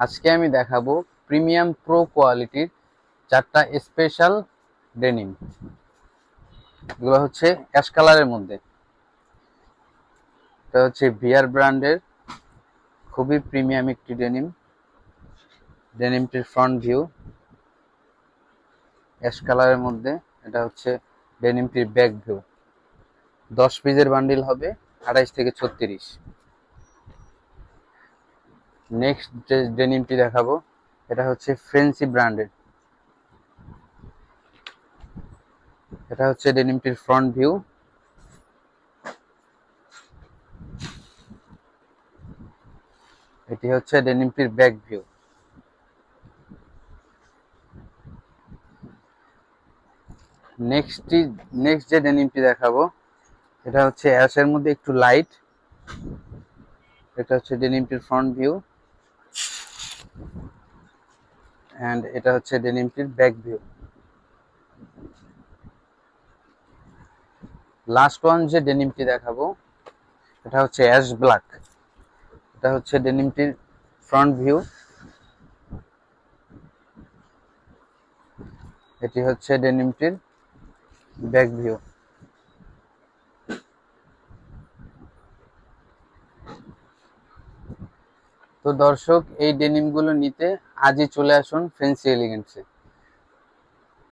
আজকে আমি দেখাবো প্রিমিয়াম প্রো কোয়ালিটির চারটা স্পেশাল ডেনিম। এগুলো হচ্ছে অ্যাশ কালারের মধ্যে। এটা হচ্ছে বিয়ার ব্র্যান্ডের খুবই প্রিমিয়াম একটি ডেনিম। ডেনিমটির ফ্রন্ট ভিউ অ্যাশ কালারের মধ্যে। এটা হচ্ছে ডেনিমটির ব্যাক ভিউ। দশ পিসের বান্ডিল হবে আড়াইশ থেকে ছত্রিশ। নেক্সট যে ডেনিমটি দেখাবো, এটা হচ্ছে ফ্রেন্সি ব্র্যান্ডের এটা হচ্ছে ডেনিমটির ফ্রন্ট ভিউ এটি হচ্ছে ডেনিমটির ব্যাক ভিউ নেক্সটটি নেক্সট যে ডেনিমটি দেখাবো, এটা হচ্ছে অ্যাশের মধ্যে একটু লাইট এটা হচ্ছে ডেনিমটির ফ্রন্ট ভিউ অ্যান্ড এটা হচ্ছে ডেনিমটির ব্যাক ভিউ লাস্ট ওয়ান যে ডেনিমটি দেখাবো, এটা হচ্ছে অ্যাশ ব্ল্যাক এটা হচ্ছে ডেনিমটির ফ্রন্ট ভিউ এটি হচ্ছে ডেনিমটির ব্যাক ভিউ তো দর্শক এই ডেনিমগুলো নিতে আজই চলে আসুন ফেন্সি এলিগেন্সে